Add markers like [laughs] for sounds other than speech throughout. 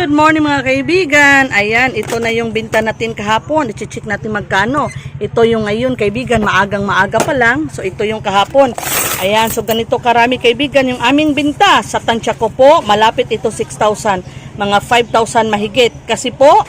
Good morning mga kaibigan. Ayan, ito na yung binta natin kahapon. I-check natin magkano. Ito yung ngayon kaibigan, maagang maaga pa lang. So ito yung kahapon. Ayan, so ganito karami kaibigan yung aming binta. Sa tansya ko po, malapit ito 6,000. Mga 5,000 mahigit. Kasi po,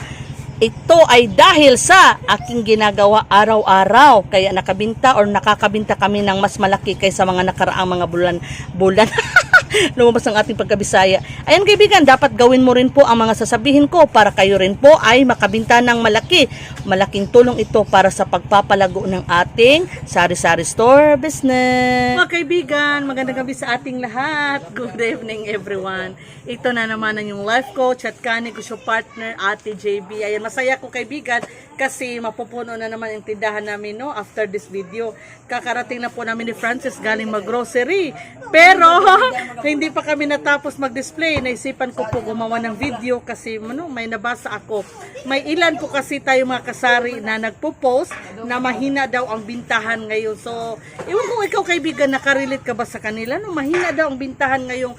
ito ay dahil sa aking ginagawa araw-araw. Kaya nakabinta or nakakabinta kami ng mas malaki kaysa mga nakaraang mga bulan. bulan. [laughs] [laughs] Lumabas ang ating pagkabisaya. Ayan kaibigan, dapat gawin mo rin po ang mga sasabihin ko para kayo rin po ay makabinta ng malaki. Malaking tulong ito para sa pagpapalago ng ating sari-sari store business. Mga kaibigan, magandang gabi sa ating lahat. [laughs] Good evening everyone. Ito na naman ang yung life coach at kanig ko partner, Ate JB. Ayan, masaya ko kaibigan kasi mapupuno na naman yung tindahan namin no after this video. Kakarating na po namin ni Francis galing mag-grocery. Pero [laughs] hindi pa kami natapos mag-display. Naisipan ko po gumawa ng video kasi ano, may nabasa ako. May ilan po kasi tayo mga kasari na nagpo-post na mahina daw ang bintahan ngayon. So, iwan ko ikaw kaibigan, nakarelate ka ba sa kanila? No, mahina daw ang bintahan ngayong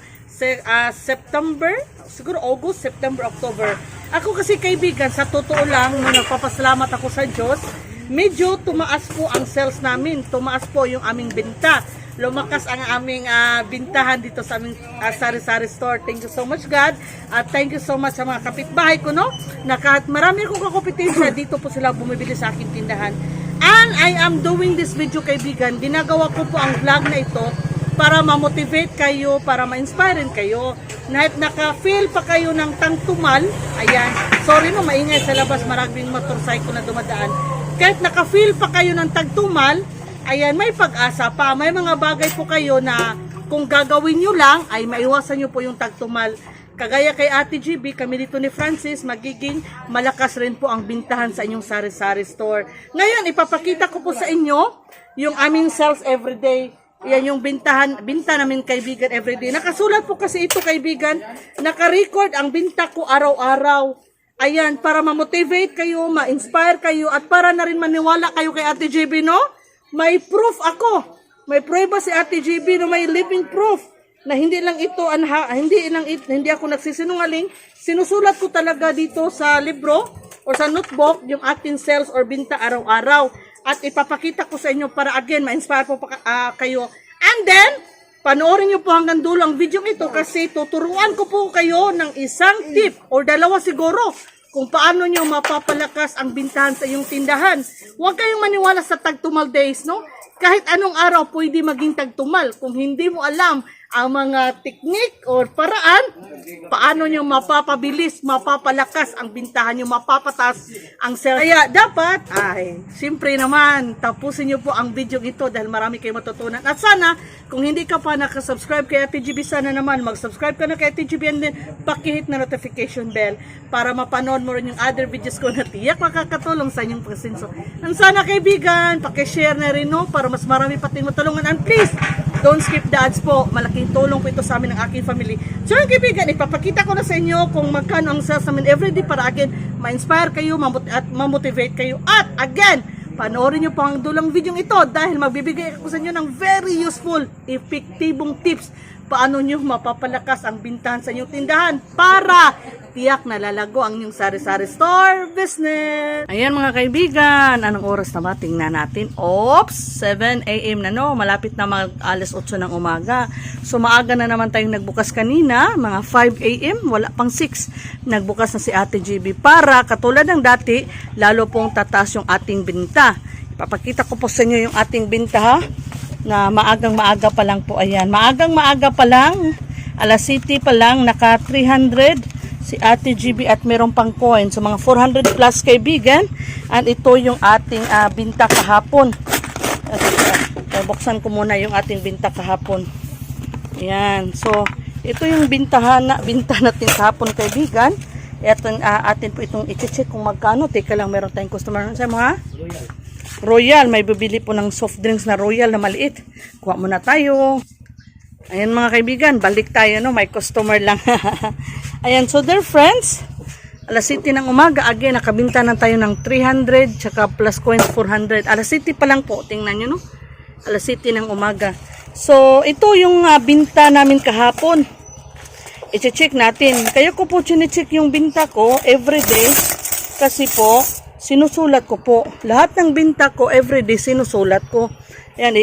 ah, September, siguro August, September, October. Ako kasi kaibigan, sa totoo lang, nung nagpapasalamat ako sa Diyos, medyo tumaas po ang sales namin. Tumaas po yung aming binta. Lumakas ang aming ah, bintahan dito sa aming ah, sari-sari store. Thank you so much God. At thank you so much sa mga kapitbahay ko, no? Na kahit marami akong kakompetensya, dito po sila bumibili sa aking tindahan. And I am doing this video, kaibigan. Ginagawa ko po ang vlog na ito para ma-motivate kayo, para ma-inspire kayo. Na naka-feel pa kayo ng tangtumal, ayan, sorry no, maingay sa labas, maraming motorcycle na dumadaan. Kahit naka-feel pa kayo ng tagtumal, ayan, may pag-asa pa. May mga bagay po kayo na kung gagawin nyo lang, ay maiwasan nyo po yung tagtumal. Kagaya kay Ate GB, kami dito ni Francis, magiging malakas rin po ang bintahan sa inyong sari-sari store. Ngayon, ipapakita ko po sa inyo yung aming sales everyday. Yan yung bintahan, binta namin kaibigan everyday. Nakasulat po kasi ito kaibigan, naka-record ang binta ko araw-araw. Ayan, para ma-motivate kayo, ma-inspire kayo, at para na rin maniwala kayo kay Ate JB, no? May proof ako. May prueba si Ate JB no may living proof na hindi lang ito anha, hindi lang it, hindi ako nagsisinungaling. Sinusulat ko talaga dito sa libro o sa notebook yung ating sales or binta araw-araw. At ipapakita ko sa inyo para again ma-inspire po pa, ah, kayo. And then, panoorin nyo po hanggang dulo ang video ito kasi tuturuan ko po kayo ng isang tip or dalawa siguro kung paano nyo mapapalakas ang bintahan sa iyong tindahan. Huwag kayong maniwala sa tagtumal days, no? Kahit anong araw pwede maging tagtumal. Kung hindi mo alam ang mga teknik or paraan, paano nyo mapapabilis, mapapalakas ang bintahan nyo, mapapatas ang sales. Kaya dapat, ay, siyempre naman, tapusin nyo po ang video ito dahil marami kayo matutunan. At sana, kung hindi ka pa nakasubscribe kay Ate GB, sana naman mag-subscribe ka na kay Ate GB and then pakihit na notification bell para mapanood mo rin yung other videos ko na tiyak makakatulong sa inyong pagsinso. And sana kaibigan, pakishare na rin no, para mas marami pa tayong matulungan. And please, don't skip the po. Malaking tulong po ito sa amin ng aking family. So yun kaibigan, ipapakita ko na sa inyo kung magkano ang sales namin everyday para again, ma-inspire kayo mamot- at ma-motivate kayo. At again, panoorin nyo po ang dulang video ito dahil magbibigay ako sa inyo ng very useful, epektibong tips paano nyo mapapalakas ang bintahan sa inyong tindahan para tiyak na lalago ang inyong sari-sari store business. Ayan mga kaibigan, anong oras na ba? Tingnan natin. Oops, 7 a.m. na no. Malapit na mag alas 8 ng umaga. So maaga na naman tayong nagbukas kanina, mga 5 a.m. Wala pang 6. Nagbukas na si Ate GB para katulad ng dati, lalo pong tataas yung ating binta. Ipapakita ko po sa inyo yung ating binta ha na maagang maaga pa lang po ayan. Maagang maaga pa lang, alas city pa lang, naka 300 si Ate GB at meron pang coin. So mga 400 plus kaibigan. At ito yung ating ah, binta kahapon. At, ah, buksan ko muna yung ating binta kahapon. Ayan. So, ito yung bintahan na, binta natin kahapon kaibigan. Ito ah, atin po itong i-check kung magkano. Teka lang, meron tayong customer. Sa mga? Royal. May bibili po ng soft drinks na Royal na maliit. Kuha muna tayo. Ayan mga kaibigan, balik tayo no, may customer lang. [laughs] Ayan, so dear friends, alas city ng umaga, again, nakabinta na tayo ng 300, tsaka plus coins 400. Alas city pa lang po, tingnan nyo no, alas city ng umaga. So, ito yung ah, binta namin kahapon. i-check natin. Kaya ko po chine-check yung binta ko everyday kasi po sinusulat ko po. Lahat ng binta ko everyday sinusulat ko. Ayan,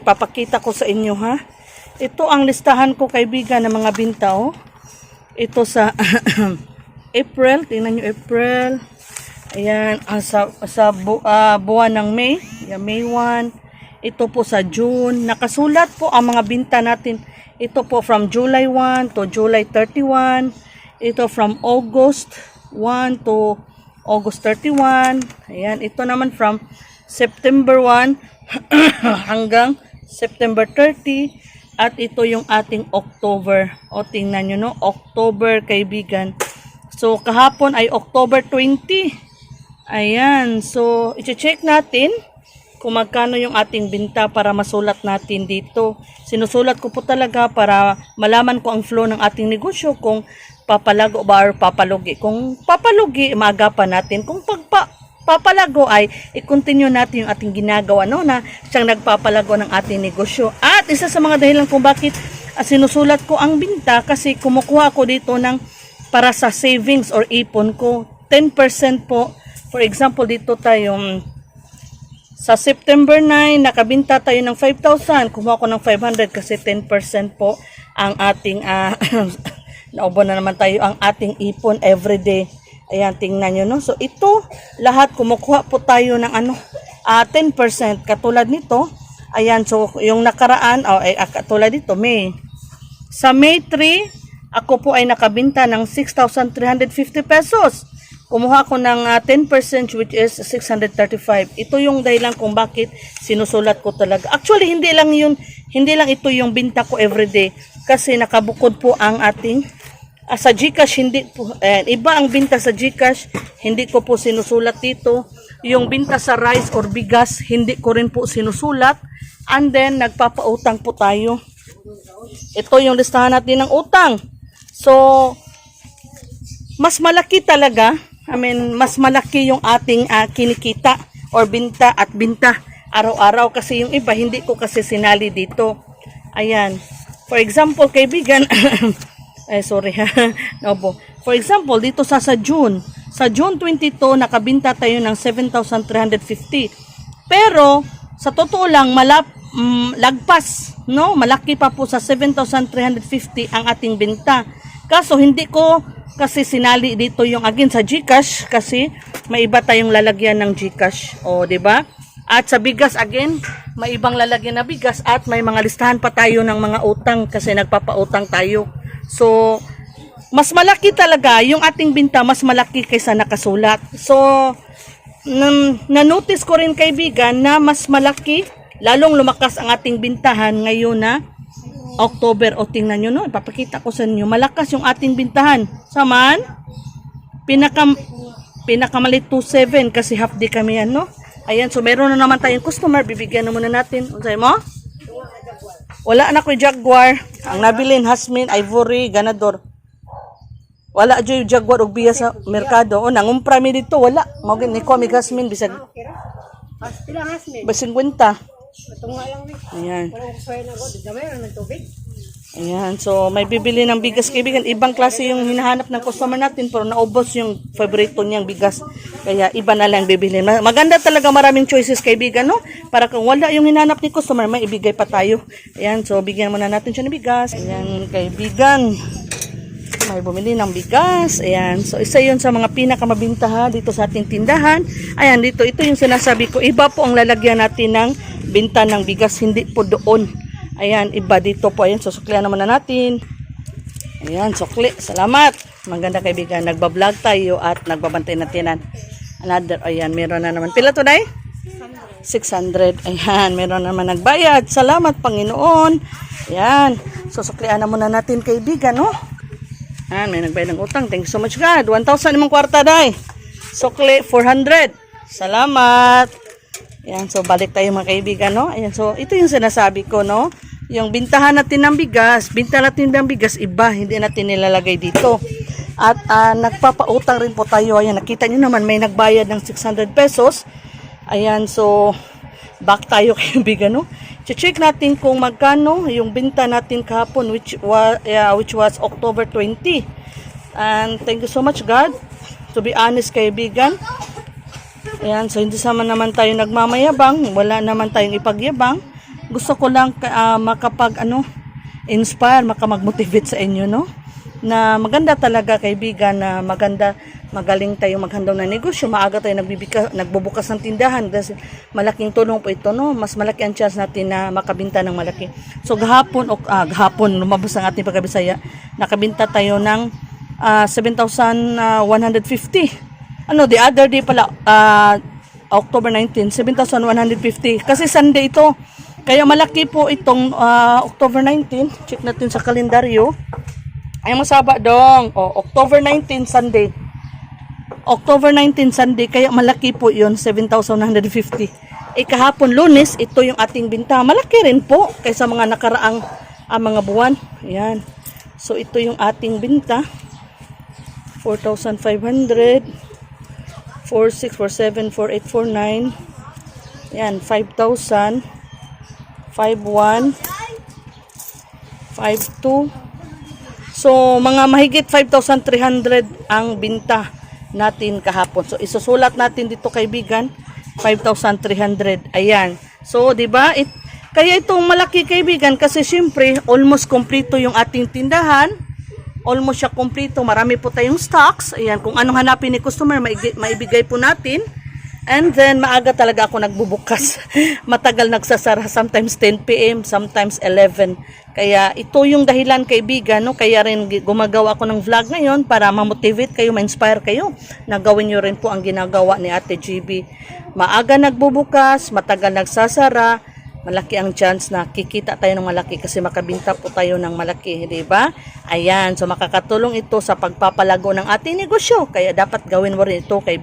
ipapakita ko sa inyo ha. Ito ang listahan ko kaibigan ng mga binta oh. Ito sa [clears throat] April, tingnan nyo April. Ayan, ah, sa, sa bu- ah, buwan ng May, Ayan, May 1. Ito po sa June. Nakasulat po ang mga binta natin. Ito po from July 1 to July 31. Ito from August 1 to August 31. Ayan, ito naman from September 1 [clears throat] hanggang September 30. At ito yung ating October. O tingnan nyo no, October kaibigan. So kahapon ay October 20. Ayan, so i-check natin kung magkano yung ating binta para masulat natin dito. Sinusulat ko po talaga para malaman ko ang flow ng ating negosyo kung papalago ba or papalugi. Kung papalugi, maagapan natin. Kung pagpa papalago ay i-continue natin yung ating ginagawa no na siyang nagpapalago ng ating negosyo. At isa sa mga dahilan kung bakit ah, sinusulat ko ang binta kasi kumukuha ako dito ng para sa savings or ipon ko 10% po. For example, dito tayong sa September 9, nakabinta tayo ng 5,000. Kumuha ko ng 500 kasi 10% po ang ating, uh, [coughs] naubo na naman tayo, ang ating ipon everyday. Ayan, tingnan nyo, no? So, ito, lahat, kumukuha po tayo ng ano, ah 10%. Katulad nito, ayan, so, yung nakaraan, oh, ay, ah, katulad dito, May. Sa May 3, ako po ay nakabinta ng 6,350 pesos. Kumuha ko ng ah, 10% which is 635. Ito yung dahilan kung bakit sinusulat ko talaga. Actually, hindi lang yun, hindi lang ito yung binta ko everyday. Kasi nakabukod po ang ating Ah, sa Gcash hindi po. Eh, iba ang binta sa Gcash hindi ko po sinusulat dito. Yung binta sa rice or bigas hindi ko rin po sinusulat. And then nagpapautang po tayo. Ito yung listahan natin ng utang. So mas malaki talaga I mean mas malaki yung ating ah, kinikita or binta at binta araw-araw. Kasi yung iba hindi ko kasi sinali dito. Ayan. For example kaibigan [clears throat] Eh, sorry ha. [laughs] no po. For example, dito sa sa June. Sa June 22, nakabinta tayo ng 7,350. Pero, sa totoo lang, malap, mm, lagpas. No? Malaki pa po sa 7,350 ang ating binta. Kaso, hindi ko kasi sinali dito yung again sa Gcash kasi may iba tayong lalagyan ng Gcash. O, di ba? At sa bigas again, may ibang lalagyan na bigas at may mga listahan pa tayo ng mga utang kasi nagpapautang tayo. So, mas malaki talaga yung ating binta, mas malaki kaysa nakasulat. So, nan- na-notice ko rin kaibigan na mas malaki, lalong lumakas ang ating bintahan ngayon na October. O tingnan nyo no, ipapakita ko sa inyo, malakas yung ating bintahan. Saman, pinaka, pinakamalit 2.7 kasi half day kami yan, no? Ayan, so meron na naman tayong customer, bibigyan na muna natin. Unsay mo? Wala na ko Jaguar. Ang nabilin Hasmin, Ivory, Ganador. Wala yung Jaguar ug biya sa merkado. O nangumpra mi dito, wala. Mao ni ko mi Hasmin bisag pila hasmin? bisag 50. Ito nga lang, Vic. Ayan. Walang kusway na ko. Damay na nagtubig. Ayan, so may bibili ng bigas kaibigan. Ibang klase yung hinahanap ng customer natin pero naubos yung favorito niyang bigas. Kaya iba na lang bibili. Ma- Maganda talaga maraming choices kaibigan, no? Para kung wala yung hinahanap ni customer, may ibigay pa tayo. Ayan, so bigyan muna natin siya ng bigas. Ayan, kaibigan. May bumili ng bigas. Ayan, so isa yun sa mga pinakamabinta ha, dito sa ating tindahan. Ayan, dito, ito yung sinasabi ko. Iba po ang lalagyan natin ng binta ng bigas, hindi po doon. Ayan, iba dito po. Ayan, susuklihan naman na natin. Ayan, sukli. Salamat. Maganda kaibigan. Nagbablog tayo at nagbabantay natin. Another, ayan, meron na naman. Pila to, Day? 600. Ayan, meron na naman nagbayad. Salamat, Panginoon. Ayan, susuklihan na muna natin kaibigan, no? Ayan, may nagbayad ng utang. Thank you so much, God. 1,000 imong kwarta, Day. Sukli, 400. Salamat. Ayan, so balik tayo mga kaibigan, no? Ayan, so ito yung sinasabi ko, no? Yung bintahan natin ng bigas, binta natin ng bigas, iba, hindi natin nilalagay dito. At ah, nagpapautang rin po tayo. Ayan, nakita nyo naman, may nagbayad ng 600 pesos. Ayan, so back tayo [laughs] kaibigan, no? check natin kung magkano yung binta natin kahapon which was which was October 20. And thank you so much God. To be honest kaibigan. Ayan, so hindi sama naman tayo nagmamayabang, wala naman tayong ipagyabang. Gusto ko lang ah, makapag ano inspire, makamag-motivate sa inyo, no? Na maganda talaga kaibigan na maganda magaling tayo maghandle ng negosyo, maaga tayo nagbibika, nagbubukas ng tindahan kasi malaking tulong po ito, no? Mas malaki ang chance natin na makabinta ng malaki. So gahapon, o, ah, gahapon, lumabas ang ating pagkabisaya, nakabinta tayo ng ah, 7,150. Ano, the other day pala, ah, October 19, 7,150. Kasi Sunday ito. Kaya malaki po itong ah, October 19. Check natin sa kalendaryo. Ay, masaba dong. O, October 19, Sunday. October 19, Sunday. Kaya malaki po yun, 7,150. Eh, kahapon, lunes, ito yung ating binta. Malaki rin po kaysa mga nakaraang ah, mga buwan. Ayan. So, ito yung ating binta. 4,500. 4647 4849 yan 5,000 51 52 so mga mahigit 5,300 ang binta natin kahapon. So isusulat natin dito kaibigan 5,300 ayan. So di ba? It, kaya itong malaki kaibigan kasi syempre almost kompleto yung ating tindahan almost siya kompleto. Marami po tayong stocks. Ayan, kung anong hanapin ni customer, maibigay po natin. And then, maaga talaga ako nagbubukas. [laughs] Matagal nagsasara. Sometimes 10 p.m., sometimes 11. Kaya ito yung dahilan kaibigan, no? Kaya rin gumagawa ako ng vlog ngayon para ma-motivate kayo, ma-inspire kayo. na gawin nyo rin po ang ginagawa ni Ate GB. Maaga nagbubukas, matagal nagsasara malaki ang chance na kikita tayo ng malaki kasi makabinta po tayo ng malaki, di ba? Ayan, so makakatulong ito sa pagpapalago ng ating negosyo. Kaya dapat gawin mo rin ito, kaibigan.